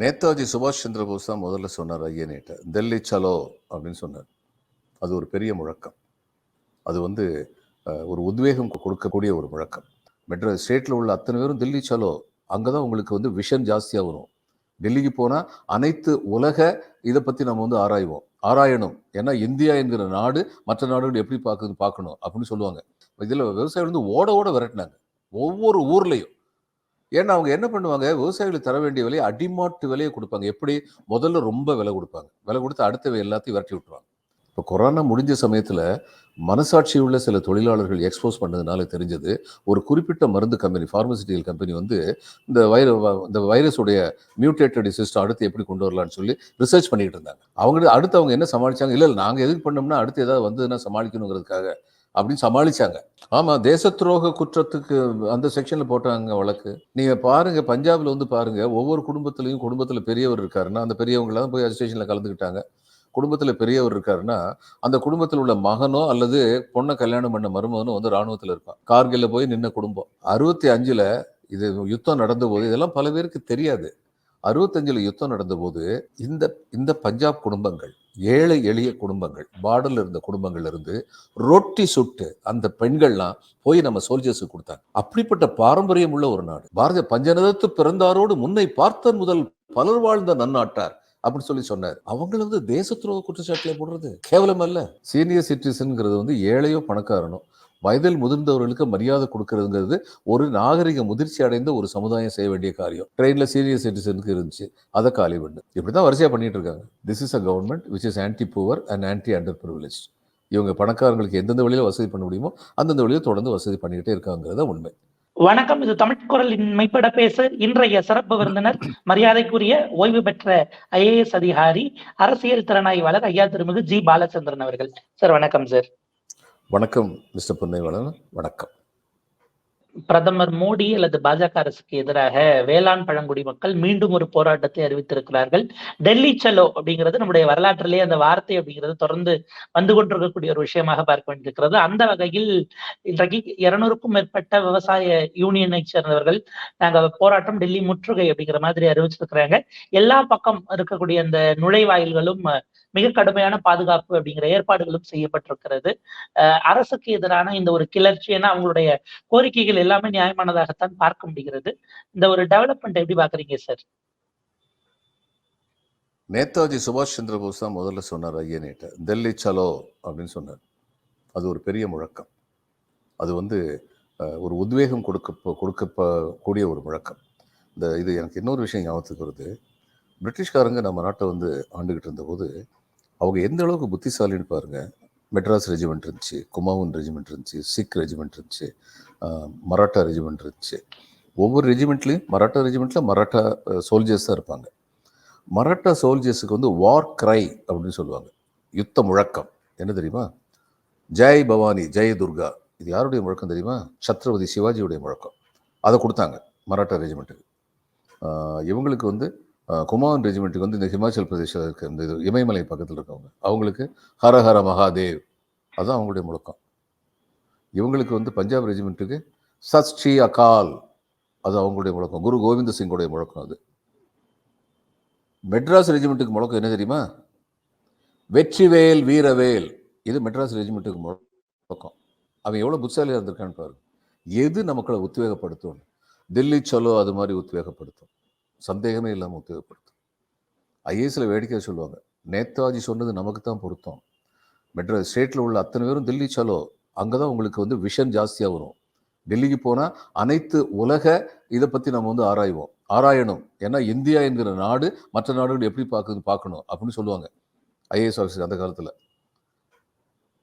நேதாஜி சுபாஷ் சந்திர போஸ் தான் முதல்ல சொன்னார் ஐயனேட்ட டெல்லி சலோ அப்படின்னு சொன்னார். அது ஒரு பெரிய முழக்கம். அது வந்து ஒரு உத்வேகம் கொடுக்கக்கூடிய ஒரு முழக்கம். மெட்ராஸ் ஸ்டேட்டில் உள்ள அத்தனை பேரும் டெல்லி சலோ அங்கே தான் உங்களுக்கு வந்து விஷன் ஜாஸ்தியாக வரும். டெல்லிக்கு போனால் அனைத்து உலக இதை பற்றி நம்ம வந்து ஆராய்வோம். ஆராயணும். ஏன்னா இந்தியா என்கிற நாடு மற்ற நாடுகள் எப்படி பார்க்குது பார்க்கணும் அப்படின்னு சொல்லுவாங்க. இதில் விவசாயிகள் வந்து ஓட ஓட விரட்டினாங்க. ஒவ்வொரு ஊர்லேயும். ஏன்னா அவங்க என்ன பண்ணுவாங்க? விவசாயிகளுக்கு தர வேண்டிய விலையை அடிமாட்டு விலையை கொடுப்பாங்க. எப்படி? முதல்ல ரொம்ப விலை கொடுப்பாங்க. விலை கொடுத்து அடுத்த எல்லாத்தையும் விரட்டி விட்டுருவாங்க. இப்போ கொரோனா முடிஞ்ச சமயத்தில் மனசாட்சி உள்ள சில தொழிலாளர்கள் எக்ஸ்போஸ் பண்ணதுனால தெரிஞ்சது ஒரு குறிப்பிட்ட மருந்து கம்பெனி ஃபார்மசிட்டிக்கல் கம்பெனி வந்து இந்த வைர இந்த வைரஸுடைய மியூட்டேட்டட் சிஸ்டம் அடுத்து எப்படி கொண்டு வரலாம்னு சொல்லி ரிசர்ச் பண்ணிக்கிட்டு இருந்தாங்க. அவங்க அடுத்து அவங்க என்ன சமாளித்தாங்க இல்லை இல்லை நாங்கள் எதுக்கு பண்ணோம்னா அடுத்து ஏதாவது வந்ததுன்னா சமாளிக்கணுங்கிறதுக்காக அப்படின்னு சமாளிச்சாங்க. ஆமா தேச துரோக குற்றத்துக்கு அந்த செக்ஷன்ல போட்டாங்க வழக்கு. நீங்க பாருங்க பஞ்சாப்ல வந்து பாருங்க ஒவ்வொரு குடும்பத்திலையும் குடும்பத்துல பெரியவர் இருக்காருன்னா அந்த பெரியவங்களாம் போய் அஜிடேஷன்ல கலந்துக்கிட்டாங்க. குடும்பத்தில் பெரியவர் இருக்காருன்னா அந்த குடும்பத்தில் உள்ள மகனோ அல்லது பொண்ணை கல்யாணம் பண்ண மருமகனோ வந்து ராணுவத்தில் இருப்பான். கார்கில்ல போய் நின்ன குடும்பம். அறுபத்தி அஞ்சுல இது யுத்தம் நடந்த போது இதெல்லாம் பல பேருக்கு தெரியாது. அறுபத்தஞ்சில் யுத்தம் நடந்தபோது இந்த இந்த பஞ்சாப் குடும்பங்கள் ஏழை எளிய குடும்பங்கள் பார்டர்ல இருந்த குடும்பங்கள்ல இருந்து ரொட்டி சுட்டு அந்த பெண்கள்லாம் போய் நம்ம சோல்ஜர்ஸுக்கு கொடுத்தாங்க. அப்படிப்பட்ட பாரம்பரியம் உள்ள ஒரு நாடு. பாரத பஞ்சநதத்து பிறந்தாரோடு முன்னை பார்த்தன் முதல் பலர் வாழ்ந்த நன்னாட்டார் அப்படின்னு சொல்லி சொன்னார். அவங்கள வந்து தேச துரோக குற்றச்சாட்டுல போடுறது கேவலம் அல்ல சீனியர் சிட்டிசன்ங்கிறது வந்து ஏழையோ பணக்காரனோ வயதில் முதிர்ந்தவர்களுக்கு மரியாதை கொடுக்கறதுங்கிறது ஒரு நாகரிக முதிர்ச்சி அடைந்த ஒரு சமுதாயம் செய்ய வேண்டிய காரியம். ட்ரெயின்ல சீனியர் சிட்டிசனுக்கு இருந்துச்சு. அதை காலி பண்ணு. இப்படிதான் வரிசையா பண்ணிட்டு இருக்காங்க. This is a government which is anti poor and anti underprivilege இவங்க பணக்காரங்களுக்கு எந்தெந்த வழியில வசதி பண்ண முடியுமோ அந்தந்த வழியில தொடர்ந்து வசதி பண்ணிக்கிட்டே இருக்காங்கிறத உண்மை. வணக்கம். இது தமிழ் குரலின் மெய்ப்பட பேசு இன்றைய சிறப்பு விருந்தினர் மரியாதைக்குரிய ஓய்வு பெற்ற ஐஏஎஸ் அதிகாரி அரசியல் திறனாய்வாளர் ஐயா திருமிகு ஜி. பாலச்சந்திரன் அவர்கள். சார் வணக்கம் சார். வணக்கம் மிஸ்டர் பொன்னைவளன் வணக்கம். பிரதமர் மோடி அல்லது பாஜக அரசுக்கு எதிராக வேளாண் பழங்குடி மக்கள் மீண்டும் ஒரு போராட்டத்தை அறிவித்திருக்கிறார்கள். டெல்லி செலோ அப்படிங்கிறது நம்முடைய வரலாற்றிலேயே அந்த வார்த்தை அப்படிங்கிறது தொடர்ந்து வந்து கொண்டிருக்கக்கூடிய ஒரு விஷயமாக பார்க்க வேண்டியிருக்கிறது. அந்த வகையில் இன்றைக்கு இருநூறுக்கும் மேற்பட்ட விவசாய யூனியனை சேர்ந்தவர்கள் நாங்க போராட்டம் டெல்லி முற்றுகை அப்படிங்கிற மாதிரி அறிவிச்சிருக்கிறாங்க. எல்லா பக்கம் இருக்கக்கூடிய அந்த நுழைவாயில்களும் மிக கடுமையான பாதுகாப்பு அப்படிங்கிற ஏற்பாடுகளும் செய்யப்பட்டிருக்கிறது. அரசுக்கு எதிரான இந்த ஒரு கிளர்ச்சி என அவங்களுடைய கோரிக்கைகள் எல்லாமே நியாயமானதாகத்தான் பார்க்க முடிகிறது. இந்த ஒரு டெவலப்மெண்ட் எப்படி பாக்குறீங்க சார் நேதாஜி சுபாஷ் சந்திர போஸ் தான் முதல்ல சொன்னார் ஐயனேட்ட. டெல்லி சலோ அப்படின்னு சொன்னார். அது ஒரு பெரிய முழக்கம். அது வந்து அஹ், ஒரு உத்வேகம் கொடுக்க கொடுக்க கூடிய ஒரு முழக்கம். இந்த இது எனக்கு இன்னொரு விஷயம் ஞாபகத்துக்கு வருது. பிரிட்டிஷ்காரங்க நம்ம நாட்டை வந்து ஆண்டுகிட்டு இருந்தபோது அவங்க எந்த அளவுக்கு புத்திசாலின்னு பாருங்கள் மெட்ராஸ் ரெஜிமெண்ட் இருந்துச்சு குமாவுன் ரெஜிமெண்ட் இருந்துச்சு சிக் ரெஜிமெண்ட் இருந்துச்சு மராட்டா ரெஜிமெண்ட் இருந்துச்சு. ஒவ்வொரு ரெஜிமெண்ட்லேயும் மராட்டா ரெஜிமெண்ட்டில் மராட்டா சோல்ஜர்ஸ் தான் இருப்பாங்க. மராட்டா சோல்ஜர்ஸுக்கு வந்து வார் கிரை அப்படின்னு சொல்லுவாங்க. யுத்த முழக்கம். என்ன தெரியுமா? ஜெய் பவானி ஜெய துர்கா. இது யாருடைய முழக்கம் தெரியுமா? சத்ரபதி சிவாஜியுடைய முழக்கம். அதை கொடுத்தாங்க மராட்டா ரெஜிமெண்ட்டுக்கு. இவங்களுக்கு வந்து குமான் குமாவன் ரெஜிமெண்ட்டுக்கு வந்து இந்த ஹிமாச்சல் பிரதேசில் இருக்க இந்த இது இமயமலை பக்கத்தில் இருக்கவங்க. அவங்களுக்கு ஹர ஹர மகாதேவ். அதுதான் அவங்களுடைய முழக்கம். இவங்களுக்கு வந்து பஞ்சாப் ரெஜிமெண்ட்டுக்கு சத் அகால். அது அவங்களுடைய முழக்கம். குரு கோவிந்த சிங்கோடைய முழக்கம் அது. மெட்ராஸ் ரெஜிமெண்ட்டுக்கு முழக்கம் என்ன தெரியுமா? வெற்றிவேல் வீரவேல். இது மெட்ராஸ் ரெஜிமெண்ட்டுக்கு முழக்கம். அவன் எவ்வளோ புத்தாலியாக இருந்திருக்கான்னு பாரு எது நமக்களை உத்வேகப்படுத்தும் டெல்லி சலோ அது மாதிரி உத்வேகப்படுத்தும். சந்தேகமே இல்லாமல் உத்வேகப்படுத்தும் ஐஏஎஸில் வேடிக்கையாக சொல்லுவாங்க. நேதாஜி சொன்னது நமக்கு தான் பொருத்தம். மெட்ராஸ் ஸ்டேட்டில் உள்ள அத்தனை பேரும் தில்லி சலோ அங்கே தான் உங்களுக்கு வந்து விஷன் ஜாஸ்தியாக வரும். டெல்லிக்கு போனால் அனைத்து உலக இதை பற்றி நம்ம வந்து ஆராய்வோம். ஆராயணும். ஏன்னா இந்தியா என்கிற நாடு மற்ற நாடுகள் எப்படி பார்க்குது பார்க்கணும் அப்படின்னு சொல்லுவாங்க. ஐஏஎஸ் ஆஃபீஸர் அந்த காலத்தில்.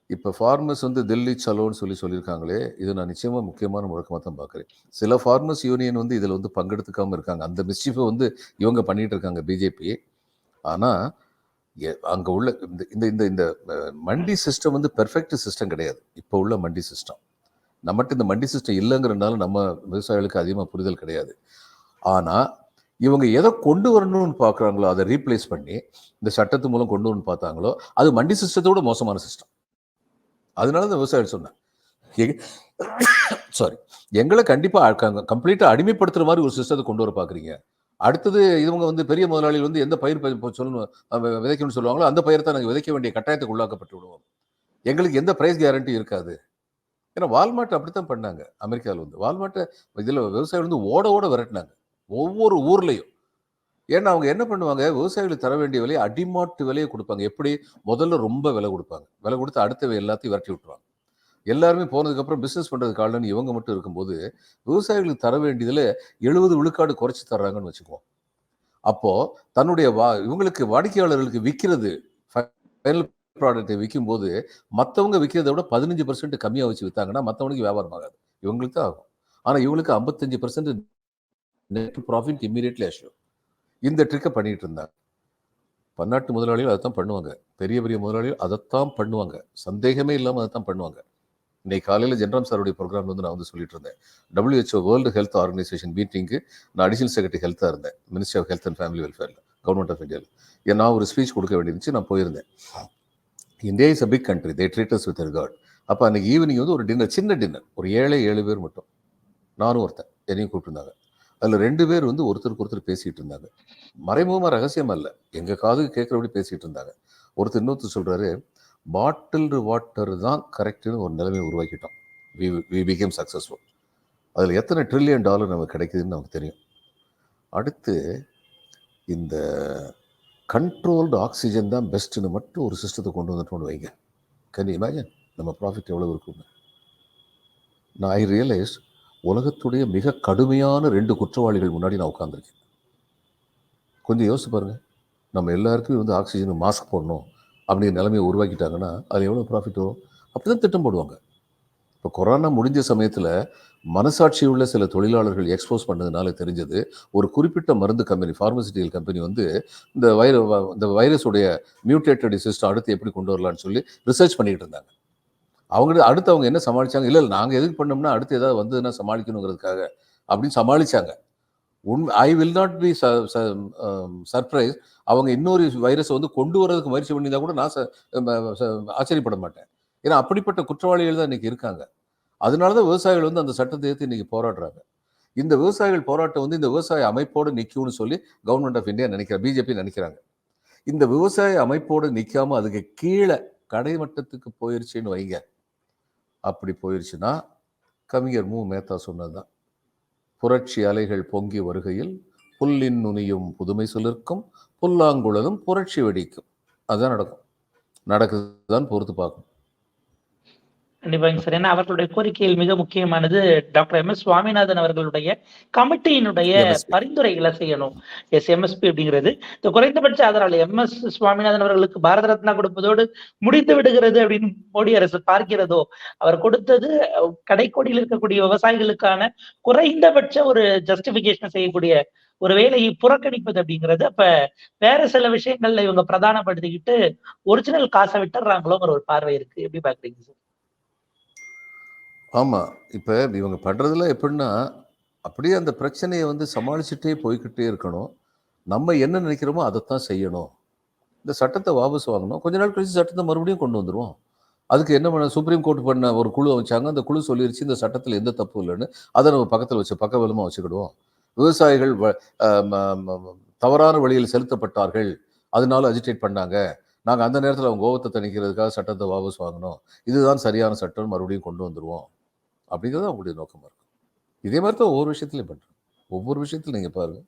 இப்போ ஃபார்மர்ஸ் வந்து தில்லி சலோன்னு சொல்லி சொல்லியிருக்காங்களே இது நான் நிச்சயமாக முக்கியமான முழக்கமாக தான் பார்க்குறேன். சில ஃபார்மர்ஸ் யூனியன் வந்து இதில் வந்து பங்கெடுத்துக்காமல் இருக்காங்க. அந்த மிஸ்டிஃபை வந்து இவங்க பண்ணிட்டு இருக்காங்க பிஜேபி ஆனால் அங்கே உள்ள இந்த இந்த இந்த இந்த மண்டி சிஸ்டம் வந்து பெர்ஃபெக்ட் சிஸ்டம் கிடையாது. இப்போ உள்ள மண்டி சிஸ்டம் நம்மகிட்ட இந்த மண்டி சிஸ்டம் இல்லைங்கிறனால நம்ம விவசாயிகளுக்கு அதிகமாக புரிதல் கிடையாது. ஆனால் இவங்க எதை கொண்டு வரணும்னு பார்க்குறாங்களோ அதை ரீப்ளேஸ் பண்ணி இந்த சட்டத்து மூலம் கொண்டு வரணும்னு பார்த்தாங்களோ அது மண்டி சிஸ்டத்தோட மோசமான சிஸ்டம் அதனால தான் விவசாயிகள் சொன்னேன். சாரி எங்களை கண்டிப்பாக கம்ப்ளீட்டாக அடிமைப்படுத்துகிற மாதிரி ஒரு சிஸ்டத்தை கொண்டு வர பார்க்குறீங்க அடுத்தது இவங்க வந்து பெரிய முதலாளிகள் வந்து எந்த பயிர் சொல்லணும் விதைக்கணும்னு சொல்லுவாங்களோ அந்த பயிரை தான் நாங்கள் விதைக்க வேண்டிய கட்டாயத்துக்கு உள்ளாக்கப்பட்டு விடுவோம். எங்களுக்கு எந்த ப்ரைஸ் கேரண்டி இருக்காது. ஏன்னா வால்மார்ட் அப்படித்தான் பண்ணாங்க. அமெரிக்காவில் வந்து. வால்மார்ட்டை இதில் விவசாயிகள் வந்து ஓட ஓட விரட்டினாங்க. ஒவ்வொரு ஊர்லேயும். ஏன்னா அவங்க என்ன பண்ணுவாங்க? விவசாயிகளுக்கு தர வேண்டிய விலையை அடிமாட்டு விலையை கொடுப்பாங்க. எப்படி? முதல்ல ரொம்ப விலை கொடுப்பாங்க. விலை கொடுத்து அடுத்த எல்லாத்தையும் விரட்டி விட்டுருவாங்க. எல்லாருமே போனதுக்கப்புறம் பிஸ்னஸ் பண்ணுறதுக்கு ஆளுன்னு இவங்க மட்டும் இருக்கும்போது விவசாயிகளுக்கு தர வேண்டியதில் எழுபது விழுக்காடு குறைச்சி தர்றாங்கன்னு வச்சுக்குவோம். அப்போது தன்னுடைய வா இவங்களுக்கு வாடிக்கையாளர்களுக்கு விற்கிறது ஃபைனல் ப்ராடக்ட்டை விற்கும் போது மற்றவங்க விற்கிறத விட பதினஞ்சு பர்சன்ட் கம்மியாக வச்சு விற்றாங்கன்னா மற்றவனுக்கு வியாபாரம் ஆகாது. இவங்களுக்கு தான் ஆகும். ஆனால் இவங்களுக்கு ஐம்பத்தஞ்சு percent net profit immediately assure இந்த ட்ரிக்கை பண்ணிகிட்டு இருந்தாங்க. பன்னாட்டு முதலாளிகள் அதைத்தான் பண்ணுவாங்க. பெரிய பெரிய முதலாளிகள் அதைத்தான் பண்ணுவாங்க. சந்தேகமே இல்லாமல் அதைத்தான் பண்ணுவாங்க. இன்னைக்கு காலையில் ஜென்ராம் சாருடைய ப்ரோக்ராம் வந்து நான் வந்து சொல்லிட்டு இருந்தேன். டபிள்யூஹெச்ஓ வேர்ல்டு ஹெல்த் ஆர்கனைசேஷன் மீட்டிங்க்கு நான் அடிஷனல் செக்ரட்டரி ஹெல்த்தாக இருந்தேன். Ministry of health and family வெல்ஃபேரில் கவர்மெண்ட் ஆஃப் இந்தியாவில் நான் ஒரு ஸ்பீச் கொடுக்க வேண்டியிருந்துச்சு நான் போயிருந்தேன். India is a big country they treat us with regard அப்போ அன்னைக்கு ஈவினிங் வந்து ஒரு டின்னர் சின்ன டின்னர் ஒரு ஏழை ஏழு பேர் மட்டும். நானும் ஒருத்தன். என்னையும் கூப்பிட்டுருந்தாங்க. அதில் ரெண்டு பேர் வந்து ஒருத்தருக்கு ஒருத்தர் பேசிகிட்டு இருந்தாங்க. மறைமுகமாக ரகசியம் அல்ல. எங்கள் காதுக்கு கேட்குறபடி பேசிகிட்டு இருந்தாங்க. ஒருத்தர் இன்னொருத்தர் சொல்கிறாரு பாட்டில்டு வாட்டர் தான் கரெக்டுன்னு ஒரு நிலைமை உருவாக்கிட்டோம். வி வி பிகேம் சக்ஸஸ்ஃபுல் அதில் எத்தனை ட்ரில்லியன் டாலர் நமக்கு கிடைக்குதுன்னு நமக்கு தெரியும். அடுத்து இந்த கண்ட்ரோல்டு ஆக்சிஜன் தான் பெஸ்ட்டுன்னு மட்டும் ஒரு சிஸ்டத்தை கொண்டு வந்துட்டோம்னு வைங்க. கேன் இமேஜின் நம்ம ப்ராஃபிட் எவ்வளோ இருக்குங்க நான் ஐ ரியலைஸ் உலகத்துடைய மிக கடுமையான ரெண்டு குற்றவாளிகள் முன்னாடி நான் உட்காந்துருக்கேன் கொஞ்சம் யோசிச்சு பாருங்க. நம்ம எல்லாருக்குமே வந்து ஆக்சிஜன் மாஸ்க் போடணும் அப்படிங்கிற நிலைமையை உருவாக்கிட்டாங்கன்னா அது எவ்வளோ ப்ராஃபிட் வரும்? அப்படி தான் திட்டம் போடுவாங்க. இப்போ கொரோனா முடிஞ்ச சமயத்தில் மனசாட்சி உள்ள சில தொழிலாளர்கள் எக்ஸ்போஸ் பண்ணதுனால தெரிஞ்சது ஒரு குறிப்பிட்ட மருந்து கம்பெனி ஃபார்மசிட்டிக்கல் கம்பெனி வந்து இந்த வைர இந்த வைரஸுடைய மியூட்டேட்டட் சிஸ்டம் அடுத்து எப்படி கொண்டு வரலான்னு சொல்லி ரிசர்ச் பண்ணிக்கிட்டு இருந்தாங்க. அவங்க அடுத்து அவங்க என்ன சமாளிச்சாங்க? இல்லை இல்லை நாங்கள் எதுக்கு பண்ணோம்னா அடுத்து ஏதாவது வந்ததுன்னா சமாளிக்கணுங்கிறதுக்காக அப்படின்னு சமாளிச்சாங்க. உண் I will not be surprise அவங்க இன்னொரு வைரஸை வந்து கொண்டு வரதுக்கு முயற்சி பண்ணியிருந்தா கூட நான் ஆச்சரியப்பட மாட்டேன். ஏன்னா அப்படிப்பட்ட குற்றவாளிகள் தான் இன்றைக்கி இருக்காங்க. அதனால தான் விவசாயிகள் வந்து அந்த சட்டத்தை ஏற்று இன்றைக்கி போராடுறாங்க. இந்த விவசாயிகள் போராட்டம் வந்து இந்த விவசாய அமைப்போடு நிற்கும்னு சொல்லி கவர்மெண்ட் ஆஃப் இந்தியா நினைக்கிற பிஜேபி நினைக்கிறாங்க. இந்த விவசாய அமைப்போடு நிற்காமல் அதுக்கு கீழே கடைமட்டத்துக்கு போயிருச்சுன்னு வைங்க. அப்படி போயிடுச்சுன்னா கவிஞர் மு. மேத்தா சொன்னதுதான். புரட்சி அலைகள் பொங்கி வருகையில் புல்லின் நுனியும் புதுமை சிலிர்க்கும் புல்லாங்குழலும் புரட்சி வெடிக்கும். அதுதான் நடக்கும். நடக்குதுதான் பொறுத்து பார்க்கணும். கண்டிப்பாங்க சார். ஏன்னா அவர்களுடைய கோரிக்கையில் மிக முக்கியமானது டாக்டர் எம் எஸ் சுவாமிநாதன் அவர்களுடைய கமிட்டியினுடைய. பரிந்துரைகளை செய்யணும். எஸ் எம்எஸ்பி அப்படிங்கிறது. இந்த குறைந்தபட்ச ஆதரவாளர் எம் எஸ் சுவாமிநாதன் அவர்களுக்கு பாரத ரத்னா கொடுப்பதோடு முடிந்து விடுகிறது அப்படின்னு மோடி அரசு பார்க்கிறதோ அவர் கொடுத்தது கடைக்கோடியில் இருக்கக்கூடிய விவசாயிகளுக்கான குறைந்தபட்ச ஒரு ஜஸ்டிபிகேஷன் செய்யக்கூடிய ஒரு வேலையை புறக்கணிப்பது அப்படிங்கிறது. அப்ப வேற சில விஷயங்கள்ல இவங்க பிரதானப்படுத்திக்கிட்டு ஒரிஜினல் காசை விட்டுறாங்களோங்கிற ஒரு பார்வை இருக்கு. எப்படி பாக்குறீங்க சார்? ஆமாம் இப்ப இவங்க பண்றதுல எப்படின்னா அப்படியே அந்த பிரச்சனையை வந்து சமாளிச்சுட்டே போய்க்கிட்டே இருக்கணும். நம்ம என்ன நினைக்கிறோமோ அதைத்தான் செய்யணும். இந்த சட்டத்தை வாபஸ் வாங்கணும். கொஞ்ச நாள் கழிச்சு சட்டத்தை மறுபடியும் கொண்டு வந்துருவோம். அதுக்கு என்ன பண்ண சுப்ரீம் கோர்ட் பண்ண ஒரு குழு அமைச்சாங்க. அந்த குழு சொல்லிருச்சு இந்த சட்டத்தில் எந்த தப்பும் இல்லைன்னு. அதை நம்ம பக்கத்தில் வச்சு பக்கபலமாக வச்சுக்கிடுவோம். விவசாயிகள் வ- ம- ம- ம- தவறான வழியில் செலுத்தப்பட்டார்கள். அதனால அஜிடேட் பண்ணாங்க. நாங்கள் அந்த நேரத்தில் அவங்க கோபத்தை தணிக்கிறதுக்காக சட்டத்தை வாபஸ் வாங்கணும். இதுதான் சரியான சட்டம். மறுபடியும் கொண்டு வந்துருவோம். அப்படிங்கிறது அவங்களுடைய நோக்கமாக இருக்கும். இதே மாதிரி தான் ஒவ்வொரு விஷயத்துலையும் பண்ணுறோம் ஒவ்வொரு விஷயத்திலும் நீங்கள் பாருங்கள்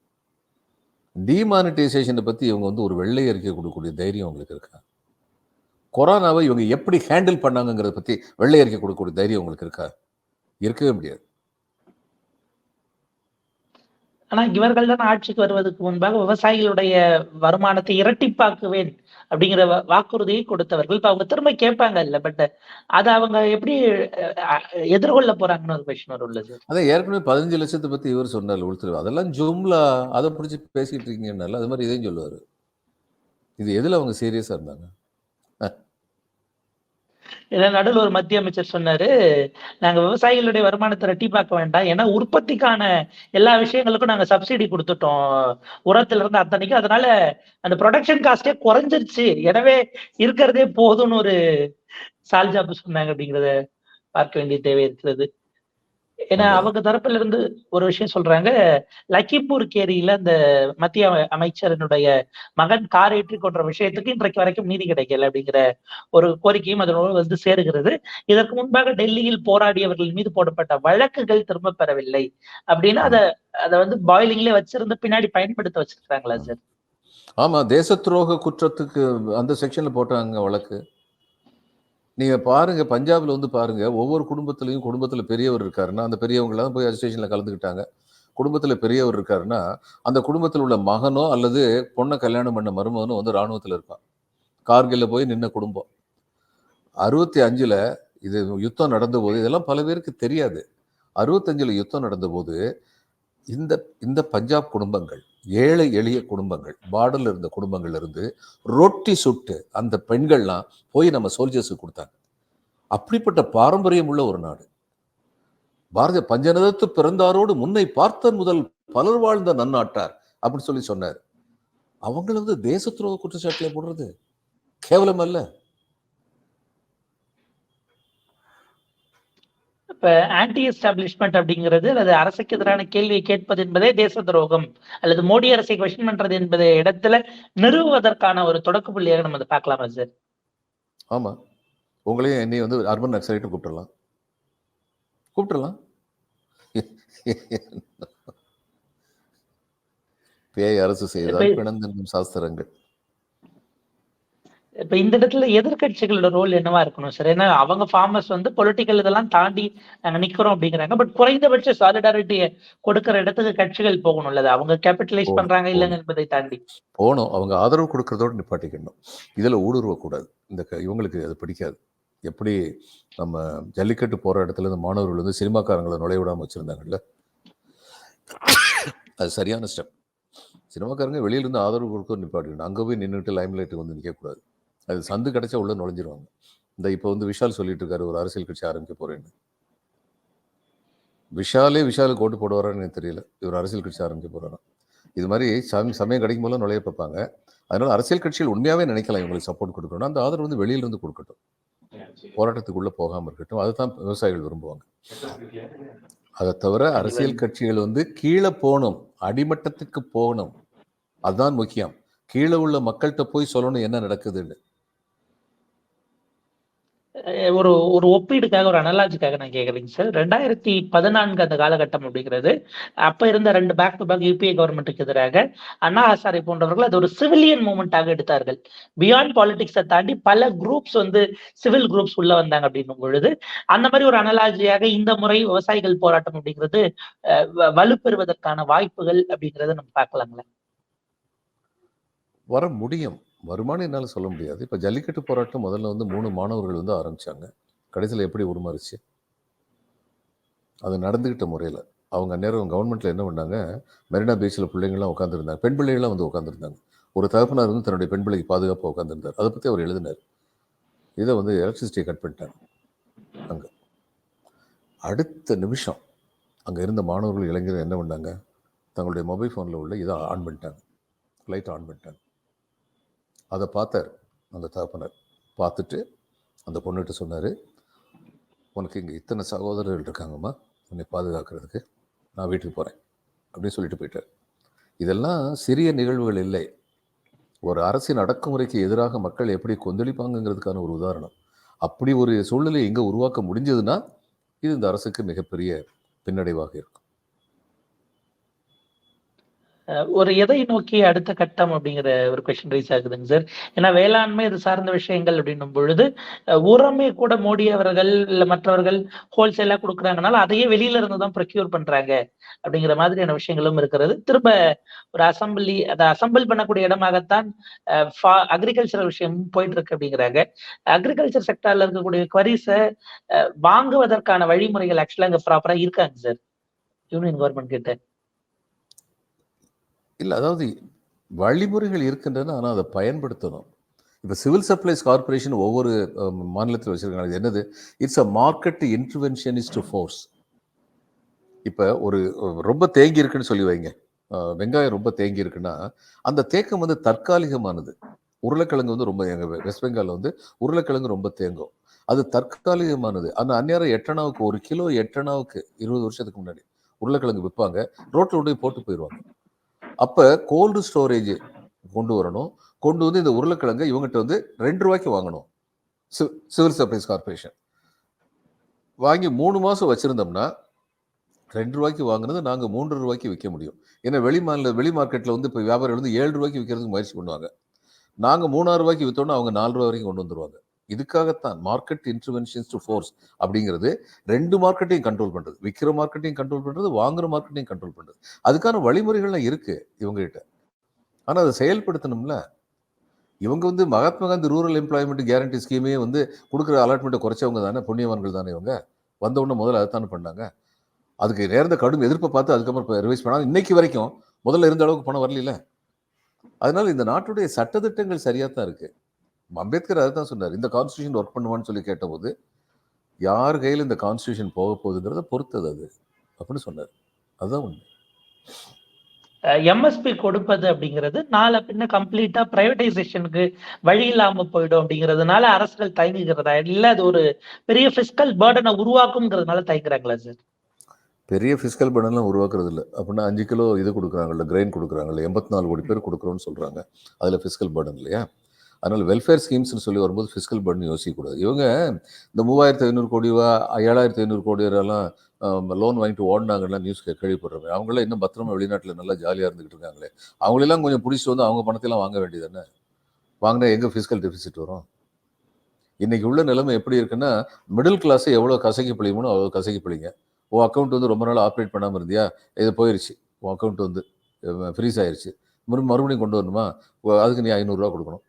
டிமானிட்டைசேஷனை பற்றி இவங்க வந்து ஒரு வெள்ளை அறிக்கை கொடுக்கக்கூடிய தைரியம் அவங்களுக்கு இருக்கா? கொரோனாவை இவங்க எப்படி ஹேண்டில் பண்ணாங்கங்கிறத பற்றி வெள்ளை அறிக்கை கொடுக்கக்கூடிய தைரியம் உங்களுக்கு இருக்கா? இருக்கவே முடியாது. ஆனா இவர்கள் தான் ஆட்சிக்கு வருவதற்கு முன்பாக விவசாயிகளுடைய வருமானத்தை இரட்டிப்பாக்குவேன் அப்படிங்கிற வாக்குறுதியை கொடுத்தவர்கள். இப்ப அவங்க திரும்ப கேட்பாங்க இல்ல பட் அதை அவங்க எப்படி எதிர்கொள்ள போறாங்கன்னு ஒரு கொஸ்டின் சார் அதான் ஏற்கனவே பதினஞ்சு லட்சத்தை பற்றி இவர் சொன்னார் உளுத்துரு. அதெல்லாம் ஜும்லா அதை பிடிச்சி பேசிக்கிட்டு இருக்கீங்கன்னால அது மாதிரி இதையும் சொல்லுவார். இது எதில் அவங்க சீரியஸாக இருந்தாங்க? ஏன்னா நடுவில் ஒரு மத்திய அமைச்சர் சொன்னாரு நாங்க விவசாயிகளுடைய வருமானத்தை இரட்டிப்பாக்க வேண்டாம். ஏன்னா உற்பத்திக்கான எல்லா விஷயங்களுக்கும் நாங்க சப்சிடி கொடுத்துட்டோம். உரத்துல இருந்து அத்தனைக்கும். அதனால அந்த ப்ரொடக்ஷன் காஸ்டே குறைஞ்சிருச்சு. எனவே இருக்கிறதே போதும்னு ஒரு சால்ஜாப்பு சொன்னாங்க அப்படிங்கிறத பார்க்க வேண்டிய தேவை இருக்கிறது. ஏன்னா அவங்க தரப்புல இருந்து ஒரு விஷயம் சொல்றாங்க. லக்கிம்பூர் கேரியில அந்த மத்திய அமை- அமைச்சரினுடைய மகன் கார் ஏற்றி கொன்ற விஷயத்துக்கு இன்றைக்கு வரைக்கும் நீதி கிடைக்கல அப்படிங்கிற ஒரு கோரிக்கையும் அதனோடு வந்து சேருகிறது. இதற்கு முன்பாக டெல்லியில் போராடியவர்கள் மீது போடப்பட்ட வழக்குகள் திரும்ப பெறவில்லை அப்படின்னு அத அத வந்து பாய்லிங்ல வச்சிருந்து பின்னாடி பயன்படுத்த வச்சிருக்காங்களா சார்? ஆமா தேச துரோக குற்றத்துக்கு அந்த செக்ஷன்ல போட்டாங்க வழக்கு. நீங்கள் பாருங்கள் பஞ்சாபில் வந்து பாருங்க ஒவ்வொரு குடும்பத்துலேயும் குடும்பத்தில் பெரியவர் இருக்காருன்னா அந்த பெரியவங்களாம் போய் அஜிடேஷன்ல கலந்துக்கிட்டாங்க. குடும்பத்தில் பெரியவர் இருக்காருன்னா அந்த குடும்பத்தில் உள்ள மகனோ அல்லது பொண்ணை கல்யாணம் பண்ண மருமகனோ வந்து இராணுவத்தில் இருப்பான். கார்கில்ல போய் நின்ன குடும்பம். அறுபத்தி அஞ்சில் இது யுத்தம் நடந்த போது இதெல்லாம் பல பேருக்கு தெரியாது. அறுபத்தஞ்சில் யுத்தம் நடந்த போது இந்த இந்த பஞ்சாப் குடும்பங்கள் ஏழை எளிய குடும்பங்கள் பார்டர்ல இருந்த குடும்பங்கள் இருந்து ரொட்டி சுட்டு அந்த பெண்கள்லாம் போய் நம்ம சோல்ஜர்ஸுக்கு கொடுத்தாங்க. அப்படிப்பட்ட பாரம்பரியம் உள்ள ஒரு நாடு. பாரதிய பஞ்சநதத்து பிறந்தாரோடு முன்னை பார்த்தன் முதல் பலர் வாழ்ந்த நன்னாட்டார் அப்படின்னு சொல்லி சொன்னார். அவங்கள வந்து தேச துரோக போடுறது. கேவலம் அல்ல இப்ப ஆன்டி எஸ்டாப்ளிஷ்மெண்ட் அப்படிங்கிறது அல்லது அரசுக்கு எதிரான கேள்வியை கேட்பது என்பதே தேச துரோகம் அல்லது மோடி அரசை கொஸ்டின் பண்றது என்பது இடத்துல நிறுவுவதற்கான ஒரு தொடக்க புள்ளியாக நம்ம அதை பார்க்கலாமா சார் ஆமா. உங்களையும் என்னையும் வந்து அர்பன் நக்சலைட்டு கூப்பிட்டுறலாம் கூப்பிட்டுறலாம் பேய் அரசு செய்தால் பிணந்தென்னும் சாஸ்திரங்கள். இப்ப இந்த இடத்துல எதிர்க்கட்சிகளோட ரோல் என்னவா இருக்கணும் சார் ஏன்னா அவங்க ஃபார்மர்ஸ் வந்து பொலிட்டிக்கல் இதெல்லாம் தாண்டி நாங்க நிக்கிறோம் அப்படிங்கிறாங்க. பட் குறைந்தபட்ச சாலிடாரிட்டியை கொடுக்கிற இடத்துக்கு கட்சிகள் போகணும்ல அது அவங்க கேபிட்டலைஸ் போகணும், பண்றாங்க இல்லைங்க என்பதை தாண்டி. போகணும். அவங்க ஆதரவு கொடுக்கறதோடு நிப்பாட்டிக்கணும். இதில் ஊடுருவக்கூடாது இந்த க- இவங்களுக்கு அது பிடிக்காது. எப்படி நம்ம ஜல்லிக்கட்டு போகிற இடத்துல இருந்து மாணவர்கள் வந்து சினிமாக்காரங்களை நுழைய விடாமல் வச்சுருந்தாங்கல்ல? அது சரியான ஸ்டெப் சினிமாக்காரங்க வெளியிலேருந்து ஆதரவு கொடுக்க நிப்பாட்டிக்கணும் அங்கே போய் நின்றுட்டு லைம் லைட்டுக்கு வந்து நிற்கக்கூடாது அது சந்து கிடைச்சா உள்ள நுழைஞ்சிருவாங்க. இந்த இப்போ வந்து விஷால் சொல்லிட்டு இருக்காரு ஒரு அரசியல் கட்சி ஆரம்பிக்க போறேன்னு. விஷாலே விஷாலுக்கு ஓட்டு போடுவாரான்னு எனக்கு தெரியல. இவர் அரசியல் கட்சி ஆரம்பிக்க போறாராம் இது மாதிரி சம சமயம் கிடைக்கும் போல நுழைய பார்ப்பாங்க அதனால அரசியல் கட்சிகள் உண்மையாவே நினைக்கலாம் இவங்களுக்கு சப்போர்ட் கொடுக்கணும் அந்த ஆதரவு வந்து வெளியில இருந்து கொடுக்கட்டும். போராட்டத்துக்குள்ள போகாம இருக்கட்டும். அதுதான் விவசாயிகள் விரும்புவாங்க. அதை தவிர அரசியல் கட்சிகள் வந்து கீழே போகணும். அடிமட்டத்துக்கு போகணும். அதுதான் முக்கியம். கீழே உள்ள மக்கள்கிட்ட போய் சொல்லணும் என்ன நடக்குதுன்னு. ஒரு ஒரு ஒப்பீடுக்காக ஒரு அனலாஜிக்காக நான் கேட்குறேங்க சார். ரெண்டாயிரத்தி பதினான்கு அந்த காலகட்டம் அப்படிங்கிறது அப்ப இருந்த ரெண்டு பேக் டு பேக் யூபிஏ கவர்மெண்ட்டுக்கு எதிராக அண்ணா ஹசாரை போன்றவர்கள் அது ஒரு சிவிலியன் மூமெண்ட்டாக எடுத்தார்கள். பியாண்ட் பாலிடிக்ஸை தாண்டி பல குரூப்ஸ் வந்து சிவில் குரூப்ஸ் உள்ள வந்தாங்க அப்படின்னும் பொழுது அந்த மாதிரி ஒரு அனலாஜியாக இந்த முறை விவசாயிகள் போராட்டம் அப்படிங்கிறது அஹ், வ- வலுப்பெறுவதற்கான வாய்ப்புகள் அப்படிங்கறத நம்ம பார்க்கலாங்களே. வர முடியும். வருமானம் என்னால் சொல்ல முடியாது. இப்போ ஜல்லிக்கட்டு போராட்டம் முதல்ல வந்து மூணு மாணவர்கள் வந்து ஆரம்பித்தாங்க கடைசியில் எப்படி உருமாறுச்சு? அது நடந்துக்கிட்ட முறையில். அவங்க அந்நேரம் கவர்மெண்ட்டில் என்ன பண்ணாங்க? மெரினா பீச்சில் பிள்ளைங்கள்லாம் உட்காந்துருந்தாங்க பெண் பிள்ளைகள்லாம் வந்து உட்காந்துருந்தாங்க ஒரு தகப்பனார் வந்து தன்னுடைய பெண் பிள்ளைக்கு பாதுகாப்பாக உட்காந்துருந்தார் அதை பற்றி அவர் எழுதினார். இதை வந்து எலக்ட்ரிசிட்டியை கட் பண்ணிட்டாங்க. அங்கே. அடுத்த நிமிஷம் அங்கே இருந்த மாணவர்கள் இளைஞர்கள் என்ன பண்ணாங்க? தங்களுடைய மொபைல் ஃபோனில் உள்ள இதை ஆன் பண்ணிட்டாங்க. லைட் ஆன் பண்ணிட்டாங்க. அதை பார்த்தார். அந்த தகப்பனர் பார்த்துட்டு அந்த பொண்ணுகிட்ட சொன்னார் உனக்கு இங்கே இத்தனை சகோதரர்கள் இருக்காங்கம்மா உன்னை பாதுகாக்கிறதுக்கு நான் வீட்டுக்கு போகிறேன் அப்படின்னு சொல்லிட்டு போயிட்டார். இதெல்லாம் சிறிய நிகழ்வுகள் இல்லை. ஒரு அரசின் அடக்குமுறைக்கு எதிராக மக்கள் எப்படி கொந்தளிப்பாங்கங்கிறதுக்கான ஒரு உதாரணம். அப்படி ஒரு சூழ்நிலை எங்கே உருவாக்க முடிஞ்சதுன்னா இது இந்த அரசுக்கு மிகப்பெரிய பின்னடைவாக இருக்கும். ஒரு எதை நோக்கி அடுத்த கட்டம் அப்படிங்கிற ஒரு கொஸ்டின் ரைஸ் ஆகுதுங்க சார் ஏன்னா வேளாண்மை இது சார்ந்த விஷயங்கள் அப்படின்னும் பொழுது உரமே கூட மோடி அவர்கள் இல்ல மற்றவர்கள் ஹோல்சேலாக கொடுக்குறாங்கனால அதையே வெளியில இருந்து தான் ப்ரொக்யூர் பண்றாங்க அப்படிங்கிற மாதிரியான விஷயங்களும் இருக்கிறது. திரும்ப ஒரு அசம்பிளி அதை அசம்பிள் பண்ணக்கூடிய இடமாகத்தான் அக்ரிகல்ச்சர் விஷயம் போயிட்டு இருக்கு அப்படிங்கிறாங்க. அக்ரிகல்ச்சர் செக்டர்ல இருக்கக்கூடிய குவரிஸை வாங்குவதற்கான வழிமுறைகள் ஆக்சுவலா அங்க ப்ராப்பரா இருக்காங்க சார் யூனியன் கவர்மெண்ட் கிட்ட. இல்லை அதாவது வழிமுறைகள் இருக்கின்றன ஆனால் அதை பயன்படுத்தணும். இப்போ சிவில் சப்ளைஸ் கார்ப்பரேஷன் ஒவ்வொரு மாநிலத்தில் வச்சிருக்காங்க. இது என்னது? It's a market interventionist force இப்போ ஒரு ரொம்ப தேங்கி இருக்குன்னு சொல்லி வைங்க. வெங்காயம் ரொம்ப தேங்கி இருக்குன்னா அந்த தேக்கம் வந்து தற்காலிகமானது. உருளைக்கிழங்கு வந்து ரொம்ப எங்கள் வெஸ்ட் பெங்காலில் வந்து உருளைக்கிழங்கு ரொம்ப தேங்கும். அது தற்காலிகமானது. அந்த அந்நேரம் எட்டனாவுக்கு ஒரு கிலோ எட்டனாவுக்கு இருபது வருஷத்துக்கு முன்னாடி உருளைக்கிழங்கு விற்பாங்க ரோட்டில் கொண்டு போய் போட்டு போயிடுவாங்க அப்ப கோல்டு ஸ்டோரேஜ் கொண்டு வரணும். கொண்டு வந்து இந்த உருளைக்கிழங்கு இவங்ககிட்ட வந்து ரெண்டு ரூபாய்க்கு வாங்கணும். சி- சிவில் சப்ளைஸ் கார்பரேஷன் வாங்கி மூணு மாசம் வச்சிருந்தோம்னா ரெண்டு ரூபாய்க்கு வாங்குனது நாங்க மூன்று ரூபாய்க்கு விற்க முடியும். ஏன்னா வெளி மாநில வெளி மார்க்கெட்ல வந்து இப்போ வியாபாரிகள் வந்து ஏழு ரூபாய்க்கு விற்கிறதுக்கு முயற்சி பண்ணுவாங்க. நாங்க மூணாயிரம் ரூபாய்க்கு விற்றோம்னா அவங்க நாலு ரூபாய் வரைக்கும் கொண்டு வந்துருவாங்க. இதுக்காகத்தான் மார்க்கெட் இன்டர்வென்ஷன்ஸ் டு ஃபோர்ஸ் அப்படிங்கிறது ரெண்டு மார்க்கெட்டையும் கண்ட்ரோல் பண்ணுறது விற்கிற மார்க்கெட்டையும் கண்ட்ரோல் பண்ணுறது வாங்குற மார்க்கெட்டையும் கண்ட்ரோல் பண்ணுறது அதுக்கான வழிமுறைகள்லாம் இருக்குது இவங்ககிட்ட. ஆனால் அதை செயல்படுத்தணும்ல. இவங்க வந்து Mahatma Gandhi rural employment guarantee ஸ்கீமே வந்து கொடுக்குற அலாட்மெண்ட்டை குறைச்சவங்க தானே புண்ணியவான்கள் தானே இவங்க. வந்த உடனே முதல்ல அதைத்தானே பண்ணாங்க. அதுக்கு நேர்ந்த கடும் எதிர்ப்பை பார்த்து அதுக்கப்புறம் ரிவைஸ் பண்ணாங்க. இன்னைக்கு வரைக்கும் முதல்ல இருந்த அளவுக்கு பணம் வரல அதனால இந்த நாட்டுடைய சட்டத்திட்டங்கள் சரியாக தான் இருக்குது அம்பேத்கர் அதை தான் சொன்னார் இந்த கான்ஸ்டியூஷன் ஒர்க் பண்ணுவான்னு சொல்லி கேட்டபோது யார் கையில் இந்த கான்ஸ்டியூஷன் போக போகுதுங்கிறத பொறுத்தது அது அப்படின்னு சொன்னார். அதுதான் உண்மை. எம்எஸ்பி கொடுப்பது அப்படிங்கிறது நாளை பின்ன கம்ப்ளீட்டா பிரைவேடைசேஷனுக்கு வழி இல்லாம போயிடும் அப்படிங்கிறதுனால அரசுகள் தயங்குகிறதா? இல்ல அது ஒரு பெரிய பிசிக்கல் பேர்டனை உருவாக்கும்ங்கிறதுனால தயங்குறாங்களா சார் பெரிய ஃபிஸ்கல் பர்டன்லாம் உருவாக்குறது இல்லை. அப்படின்னா அஞ்சு கிலோ இது கொடுக்குறாங்கல்ல கிரெயின் கொடுக்குறாங்கல்ல எண்பத்தி நாலு கோடி பேர் கொடுக்குறோன்னு சொல்கிறாங்க அதில் ஃபிஸ்கல் பர்டன் இல்லையா? அதனால் வெல்ஃபேர் ஸ்கீம்ஸ்னு சொல்லி வரும்போது ஃபிஸ்கல் பர்டன் யோசிக்கக்கூடாது. இவங்க இந்த மூவாயிரத்து ஐநூறு கோடி ரூபா ஏழாயிரத்து ஐநூறு கோடி ரூபாலாம் லோன் வாங்கிட்டு ஓடினாங்கலாம் நியூஸ் கேள்விப்படுறோம் அவங்களாம் இன்னும் பத்திரமா வெளிநாட்டில் நல்லா ஜாலியாக இருந்துகிட்டு இருக்காங்களே. அவங்களெல்லாம் கொஞ்சம் பிடிச்சிட்டு வந்து அவங்க பணத்தையெல்லாம் வாங்க வேண்டியதானே வாங்கினா எங்கே ஃபிஸ்கல் டெபிசிட் வரும்? இன்றைக்கி உள்ள நிலைமை எப்படி இருக்குன்னா மிடில் கிளாஸை எவ்வளோ கசக்கி பிழியுமோ அவ்வளோ கசக்கி பிழிங்க. உன் அக்கௌண்ட் வந்து ரொம்ப நாள் ஆப்ரேட் பண்ணாமல் இருந்தியா? இது போயிருச்சு. உன் அக்கௌண்ட் வந்து ஃப்ரீஸ் ஆயிடுச்சு மறுபடியும் கொண்டு வரணுமா? அதுக்கு நீ ஐநூறுரூவா கொடுக்கணும்.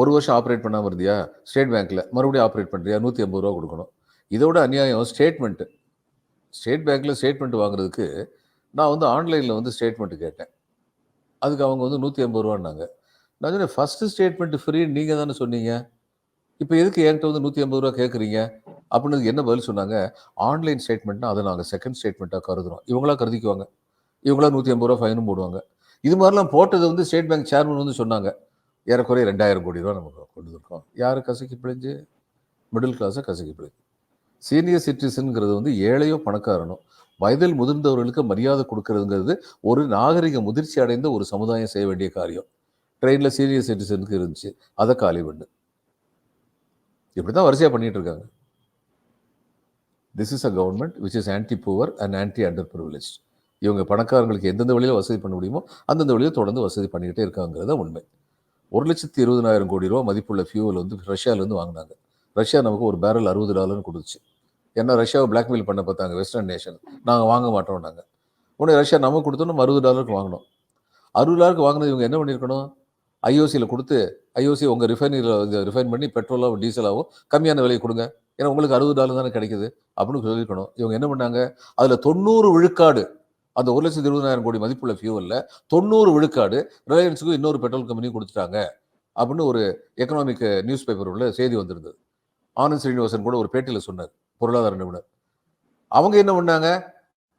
ஒரு வருஷம் ஆப்ரேட் பண்ணாமல் இருந்தியா? ஸ்டேட் பேங்க்கில் மறுபடியும் ஆப்ரேட் பண்ணுறியா நூற்றி ஐம்பது ரூபா கொடுக்கணும். இதோட அநியாயம் ஸ்டேட்மெண்ட்டு ஸ்டேட் பேங்க்கில் ஸ்டேட்மெண்ட் வாங்குறதுக்கு நான் வந்து ஆன்லைனில் வந்து ஸ்டேட்மெண்ட் கேட்டேன். அதுக்கு அவங்க வந்து நூற்றி ஐம்பது ரூபான்னாங்க. நான் சொன்னேன் ஃபஸ்ட்டு ஸ்டேட்மெண்ட் ஃப்ரீ நீங்கள் தானே சொன்னீங்க? இப்போ எதுக்கு என்கிட்ட வந்து நூற்றி ஐம்பது ரூபா கேட்குறீங்க அப்படின்னு என்ன பதில் சொன்னாங்க? ஆன்லைன் ஸ்டேட்மெண்ட்னா அதை நாங்கள் செகண்ட் ஸ்டேட்மெண்ட்டாக கருதுறோம். இவங்களாம் கருதிக்குவாங்க. இவங்களாம் நூற்றி ஐம்பது ரூபா ஃபைனும் போடுவாங்க. இது மாதிரிலாம் போட்டது வந்து ஸ்டேட் பேங்க் சேர்மன் வந்து சொன்னாங்க. ஏறக்குறைய ரெண்டாயிரம் கோடி ரூபா நமக்கு கொண்டு இருக்கோம் யார் கசக்கி பிழைஞ்சு? மிடில் கிளாஸை கசக்கி பிழைஞ்சு. சீனியர் சிட்டிசன்கிறது வந்து ஏழையோ பணக்காரனோ வயதில் முதிர்ந்தவர்களுக்கு மரியாதை கொடுக்கறதுங்கிறது ஒரு நாகரிக முதிர்ச்சி அடைந்த ஒரு சமுதாயம் செய்ய வேண்டிய காரியம். ட்ரெயினில் சீனியர் சிட்டிசனுக்கு இருந்துச்சு. அதை காலி பண்ணு. இப்படி தான் வரிசையாக பண்ணிட்டு இருக்காங்க. This is a government which is anti poor and anti underprivilege இவங்க பணக்காரங்களுக்கு எந்தெந்த வழியில் வசதி பண்ண முடியுமோ அந்தந்த வழியில் தொடர்ந்து வசதி பண்ணிக்கிட்டே இருக்காங்கிறத உண்மை. ஒரு லட்சத்தி இருபதனாயிரம் கோடி ரூபா மதிப்புள்ள ஃபியூவல் வந்து ரஷ்யாவிலேருந்து வாங்கினாங்க. ரஷ்யா நமக்கு ஒரு பேரல் அறுபது டாலர்னு கொடுத்துச்சு. ஏன்னா ரஷ்யாவை பிளாக்மெயில் பண்ண பார்த்தாங்க வெஸ்டர்ன் நேஷன் நாங்கள் வாங்க மாட்டோம் நாங்கள் உடனே ரஷ்யா நமக்கு கொடுத்தோம் அறுபது டாலருக்கு வாங்கினோம் அறுபது டாலருக்கு வாங்கினது இவங்க என்ன பண்ணியிருக்கணும்? ஐஓசியில் கொடுத்து ஐஓசி உங்கள் ரிஃபைனரியில் ரிஃபைன் பண்ணி பெட்ரோலாகவும் டீசலாகவும் கம்மியான விலையை கொடுங்க. ஏன்னா உங்களுக்கு அறுபது டாலர் தானே கிடைக்குது. அப்படின்னு சொல்லியிருக்கணும். இவங்க என்ன பண்ணாங்க? அதில் தொண்ணூறு விழுக்காடு அந்த ஒரு லட்சத்தி இருபதாயிரம் கோடி மதிப்புள்ள ஃபியூவலில் தொண்ணூறு விழுக்காடு ரிலையன்ஸுக்கும் இன்னொரு பெட்ரோல் கம்பெனியும் கொடுத்துட்டாங்க அப்படின்னு ஒரு எக்கனாமிக் நியூஸ் பேப்பர் உள்ள செய்தி வந்திருந்தது. ஆனந்த் ஸ்ரீனிவாசன் கூட ஒரு பேட்டியில் சொன்னார் பொருளாதார நிபுணர். அவங்க என்ன பண்ணாங்க?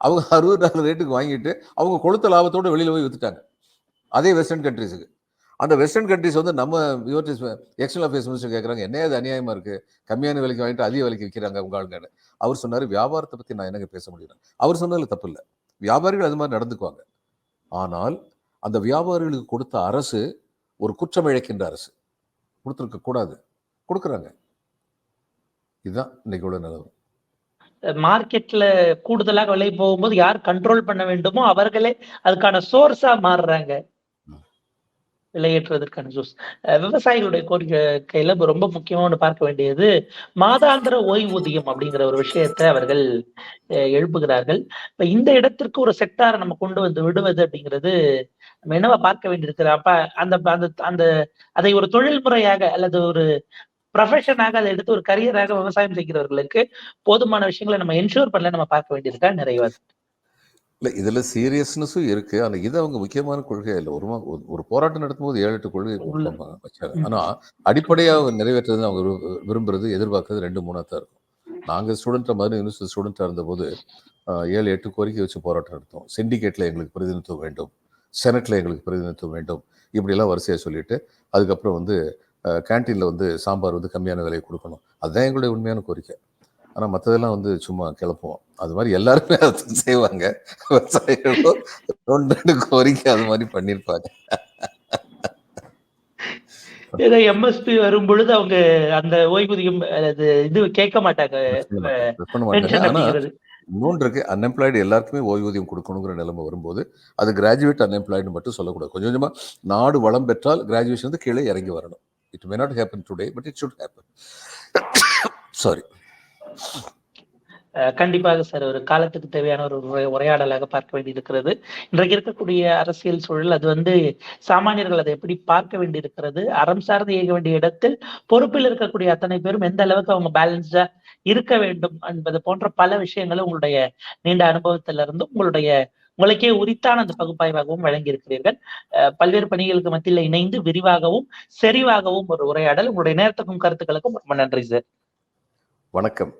அவங்க அறுபது டாலர் ரேட்டுக்கு வாங்கிட்டு அவங்க கொளுத்த லாபத்தோடு வெளியில் போய் வித்துட்டாங்க. அதே வெஸ்டர்ன் கண்ட்ரீஸுக்கு அந்த வெஸ்டர்ன் கண்ட்ரிஸ் வந்து நம்ம யுவர்டிஸ் எக்ஸ்டர்னல் அஃபேர்ஸ் மினிஸ்டர் கேட்குறாங்க என்ன அது அநியாயமாக இருக்குது கம்மியான விலைக்கு வாங்கிட்டு அதிக விலைக்கு விற்கிறாங்க உங்க ஆளுங்கன்னு. அவர் சொன்னார் வியாபாரத்தை பற்றி நான் என்னங்க பேச முடியல. அவர் சொன்னதில் தப்பு இல்லை. வியாபாரிகள் அது மாதிரி நடந்துக்குவாங்க. ஆனால் அந்த வியாபாரிகளுக்கு கொடுத்த அரசு ஒரு குற்றம் இழைக்கின்ற அரசு. கொடுத்துருக்க கூடாது. கொடுக்குறாங்க. இதுதான் இன்னைக்கு உள்ள நிலவரம். மார்க்கெட்ல கூடுதலாக விலை போகும்போது யார் கண்ட்ரோல் பண்ண வேண்டுமோ அவர்களே அதுக்கான சோர்ஸா மாறுறாங்க. விலையேற்றுவதற்கான ஜூஸ் விவசாயிகளுடைய கோரிக்கையில ரொம்ப முக்கியமான பார்க்க வேண்டியது மாதாந்திர ஓய்வூதியம் அப்படிங்கிற ஒரு விஷயத்தை அவர்கள் எழுப்புகிறார்கள். இப்ப இந்த இடத்திற்கு ஒரு செக்டாரை நம்ம கொண்டு வந்து விடுவது அப்படிங்கிறது நம்ம என்னவா பார்க்க வேண்டியிருக்கிற அப்ப அந்த அந்த அந்த அதை ஒரு தொழில் முறையாக அல்லது ஒரு ப்ரொஃபஷனாக அதை எடுத்து ஒரு கரியராக விவசாயம் செய்கிறவர்களுக்கு போதுமான விஷயங்களை நம்ம என்ஷூர் பண்ணல நம்ம பார்க்க வேண்டியிருக்கா நிறைவா இல்லை இதில் சீரியஸ்னஸும் இருக்கு. ஆனால் இது அவங்க முக்கியமான கொள்கை இல்லை. ஒரு ஒரு- போராட்டம் நடத்தும்போது ஏழு எட்டு கொள்கை வச்சாங்க. ஆனால் அடிப்படையாக நிறைவேற்றுறது அவங்க விரு- விரும்புறது எதிர்பார்க்கறது ரெண்டு மூணா தான் இருக்கும். நாங்கள் ஸ்டூடெண்ட்டாக மாதிரி யூனிவர்சிட்டி ஸ்டூடெண்ட்டாக இருந்தபோது ஏழு எட்டு கோரிக்கை வச்சு போராட்டம் நடத்தோம் சிண்டிகேட்டில் எங்களுக்கு பிரதிநிதித்துவம் வேண்டும். செனட்டில் எங்களுக்கு பிரதிநிதித்துவம் வேண்டும். இப்படியெல்லாம் வரிசையாக சொல்லிட்டு அதுக்கப்புறம் வந்து கேன்டீனில் வந்து சாம்பார் வந்து கம்மியான விலையை கொடுக்கணும். அதுதான் எங்களுடைய உண்மையான கோரிக்கை. ஆனால் மற்றதெல்லாம் வந்து சும்மா கிளப்புவோம். அது மாதிரி எல்லாருமே அதை செய்வாங்க. விவசாயிகளும் ரெண்டு ரெண்டு கோரிக்கை அது மாதிரி பண்ணியிருப்பாங்க ஏதோ எம்எஸ்பி வரும் பொழுது அவங்க அந்த ஓய்வூதியம் இது கேட்க மாட்டாங்க. இன்னொன்று இருக்கு. அன்எம்ப்ளாய்டு எல்லாருக்குமே ஓய்வூதியம் கொடுக்கணுங்கிற நிலைமை வரும்போது அது கிராஜுவேட் அன்எம்ப்ளாய்டு மட்டும் சொல்லக்கூடாது. கொஞ்சம் கொஞ்சமாக நாடு வளம் பெற்றால் கிராஜுவேஷன் வந்து கீழே இறங்கி வரணும். It may not happen today but it should happen sorry கண்டிப்பாக சார் ஒரு காலத்துக்கு தேவையான ஒரு உரையாடலாக பார்க்க வேண்டியிருக்கிறது. இன்றைக்கு இருக்கக்கூடிய அரசியல் சூழல் அது வந்து சாமானியர்கள் அதை எப்படி பார்க்க வேண்டியிருக்கிறது அறம் சார்ந்து இயங்க வேண்டிய இடத்தில் பொறுப்பில் இருக்கக்கூடிய அத்தனை பேரும் எந்த அளவுக்கு அவங்க பேலன்ஸ்டா இருக்க வேண்டும் என்பது போன்ற பல விஷயங்களை உங்களுடைய நீண்ட அனுபவத்திலிருந்தும் உங்களுடைய உங்களுக்கே உரித்தான அந்த பகுப்பாய்வாகவும் வழங்கியிருக்கிறீர்கள். அஹ் பல்வேறு பணிகளுக்கு மத்தியில் இணைந்து விரிவாகவும் செறிவாகவும் ஒரு உரையாடல். உங்களுடைய நேரத்துக்கும் கருத்துக்களுக்கும் ரொம்ப நன்றி சார். வணக்கம்.